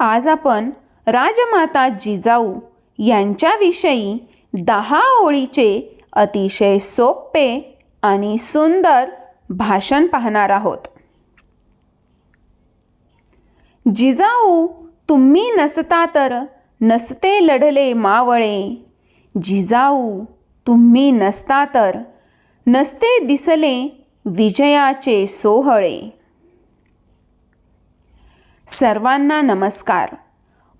आज आपण राजमाता जिजाऊ यांच्याविषयी दहा ओळीचे अतिशय सोपे आणि सुंदर भाषण पाहणार आहोत. जिजाऊ तुम्ही नसता तर नसते लढले मावळे. जिजाऊ तुम्ही नसता तर नसते दिसले विजयाचे सोहळे. सर्वांना नमस्कार.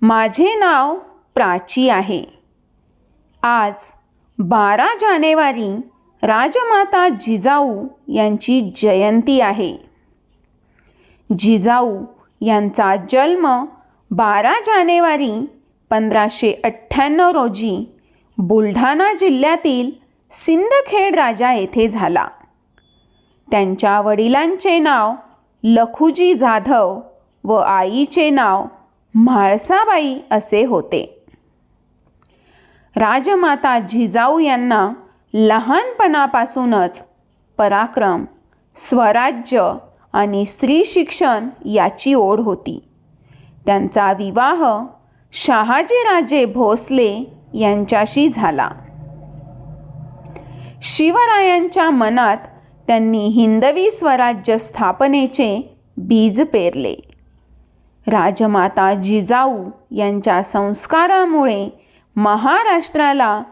माझे नाव प्राची आहे. आज बारा जानेवारी राजमाता जिजाऊ यांची जयंती आहे. जिजाऊ यांचा जन्म बारा जानेवारी पंधराशे अठ्ठ्याण्णव रोजी बुलढाणा जिल्ह्यातील सिंदखेड राजा येथे झाला. त्यांच्या वडिलांचे नाव लखुजी जाधव व आईचे नाव म्हाळसाबाई असे होते. राजमाता जिजाऊ यांना लहानपणापासूनच पराक्रम स्वराज्य आणि स्त्री शिक्षण याची ओढ होती. त्यांचा विवाह शहाजीराजे भोसले यांच्याशी झाला. शिवरायांच्या मनात त्यांनी हिंदवी स्वराज्य स्थापनेचे बीज पेरले. राजमाता जिजाऊ यांच्या संस्कारामुळे महाराष्ट्राला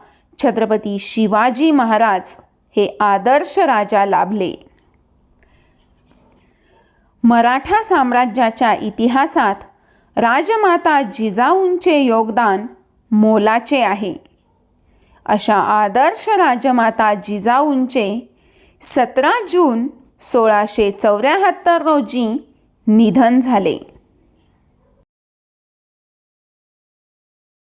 छत्रपती शिवाजी महाराज हे आदर्श राजा लाभले. मराठा साम्राज्याच्या इतिहासात राजमाता जिजाऊंचे योगदान मोलाचे आहे. अशा आदर्श राजमाता जिजाऊंचे सतरा जून सोळाशे चौऱ्याहत्तर रोजी निधन झाले.